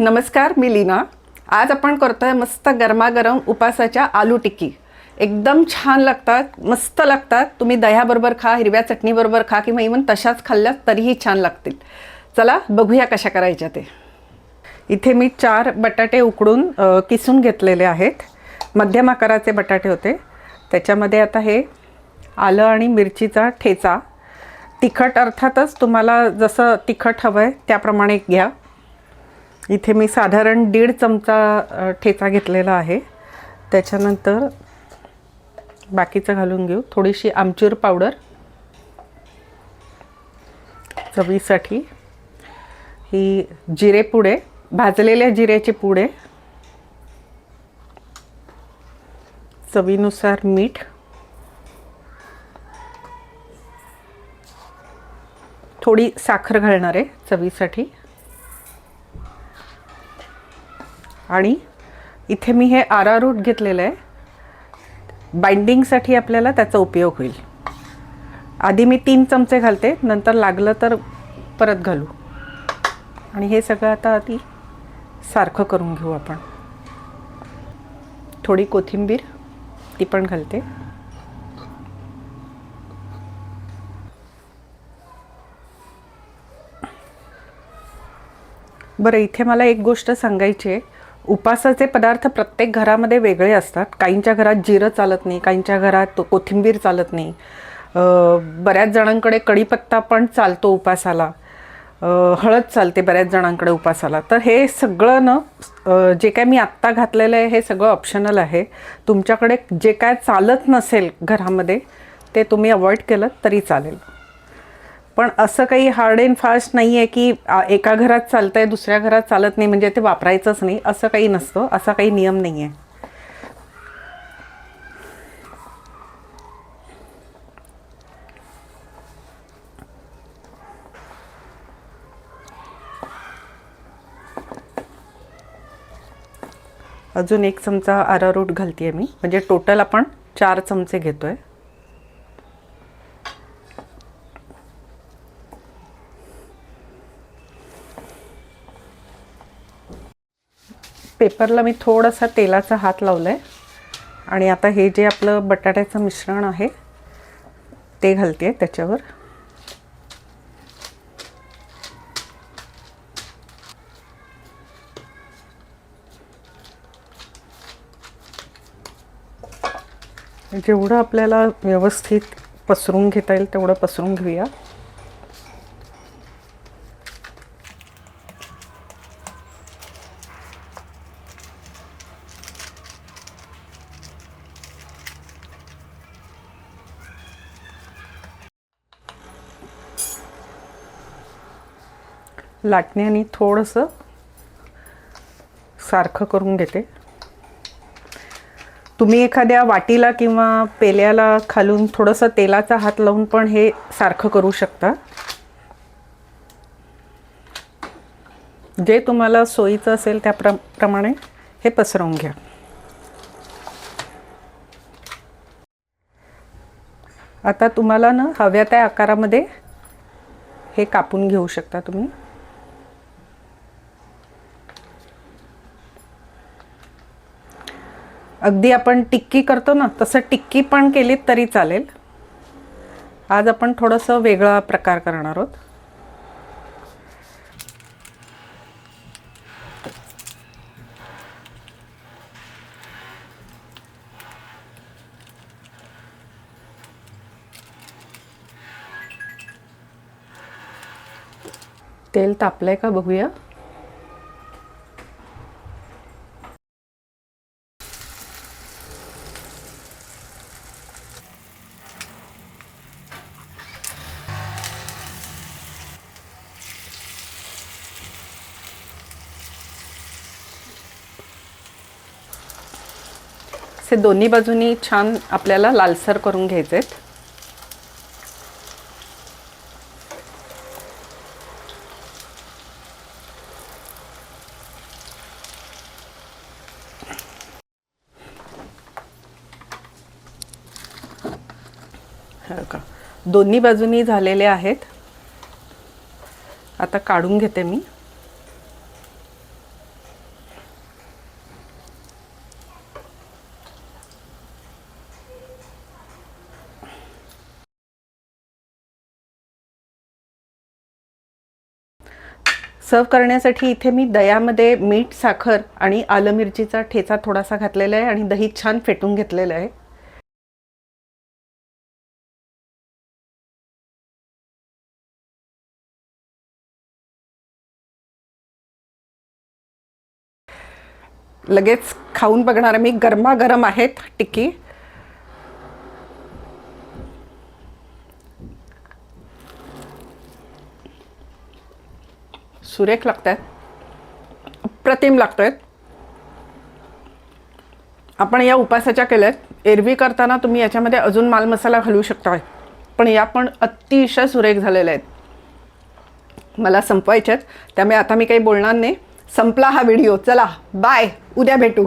नमस्कार मी लीना. आज आपण करतो आहे मस्त गरमागरम उपासाच्या आलू टिक्की. एकदम छान लागतात मस्त लागतात. तुम्ही दह्याबरोबर खा हिरव्या चटणीबरोबर खा किंवा इवन तशाच खाल्ल्यास तरीही छान लागतील. चला बघूया कशा करायच्या ते. इथे मी चार बटाटे उकडून किसून घेतलेले आहेत. मध्यम आकाराचे बटाटे होते. त्याच्यामध्ये आता हे आलं आणि मिरचीचा ठेचा. तिखट अर्थातच तुम्हाला जसं तिखट हवं आहे त्याप्रमाणे घ्या. इथे मी साधारण दीड चमचा ठेचा घेतलेला आहे. त्याच्यानंतर बाकीचं घालून घेऊ. थोडीशी आमचूर पावडर चवीसाठी. ही जिरे पुडे भाजलेल्या जिऱ्याची पुडे चवीनुसार मीठ थोडी साखर घालणार आहे चवीसाठी. आणि इथे मी हे आरारूट घेतलेलं आहे. बाइंडिंगसाठी आपल्याला त्याचा उपयोग होईल. आधी मी तीन चमचे घालते नंतर लागलं तर परत घालू. आणि हे सगळं आता आधी सारखं करून घेऊ आपण. थोडी कोथिंबीर ती पण घालते. बरं इथे मला एक गोष्ट सांगायची आहे. उपासाचे पदार्थ प्रत्येक घरामध्ये वेगळे असतात. काहींच्या घरात जिरं चालत नाही काहींच्या घरात कोथिंबीर चालत नाही. बऱ्याच जणांकडे कढीपत्ता पण चालतो उपासाला. हळद चालते बऱ्याच जणांकडे उपासाला. तर हे सगळं ना जे काय मी आत्ता घातलेलं आहे हे सगळं ऑप्शनल आहे. तुमच्याकडे जे काय चालत नसेल घरामध्ये ते तुम्ही अवॉइड केलं तरी चालेल. पण असं काही हार्ड अँड फास्ट नाही आहे की एका घरात चालतंय दुसऱ्या घरात चालत नाही म्हणजे ते वापरायचंच नाही. असं काही नसतं. असा काही नियम नाही आहे अजून एक चमचा आरारूट घालते मी. म्हणजे टोटल आपण चार चमचे घेतोय. पेपरला मी थोडासा तेलाचा हात लावला आहे आणि आता हे जे आपलं बटाट्याचं मिश्रण आहे ते घालते आहे त्याच्यावर. जेवढं आपल्याला व्यवस्थित पसरून घेता येईल तेवढं पसरून घेऊया. लाटण्याने थोडंसं सारखं करून घेते. तुम्ही एखाद्या वाटीला किंवा पेल्याला खालून थोडंसं तेलाचा हात लावून पण हे सारखं करू शकता. जे तुम्हाला सोयीचं असेल त्या प्र प्रमाणे हे पसरवून घ्या. आता तुम्हाला ना हव्या त्या आकारामध्ये हे कापून घेऊ शकता तुम्ही. अगदी आपण टिक्की करतो ना तसं टिक्की पण केलीत तरी चालेल. आज आपण थोडंसं वेगळा प्रकार करणार आहोत. तेल तापलं आहे का बघूया. असे दोन्ही बाजूनी छान आपल्याला लालसर करून घ्यायचे आहेत हो का दोन्ही बाजूनी झालेले आहेत. आता काढून घेते मी. सर्व करण्यासाठी इथे मी दह्यामध्ये मीठ साखर आणि आलं मिरचीचा ठेचा थोडासा घातलेला आहे आणि दही छान फेटून घेतलेलं आहे. लगेच खाऊन बघणार मी. गरमागरम आहेत टिक्की. सुरेख लागत आहेत अप्रतिम लागत आहेत आपण या उपासाच्या केल्यात. एरवी करताना तुम्ही याच्यामध्ये अजून मालमसाला घालू शकता पण या पण अतिशय सुरेख झालेल्या आहेत. मला संपवायच्यात त्यामुळे आता मी काही बोलणार नाही. संपला हा व्हिडिओ. चला बाय. उद्या भेटू.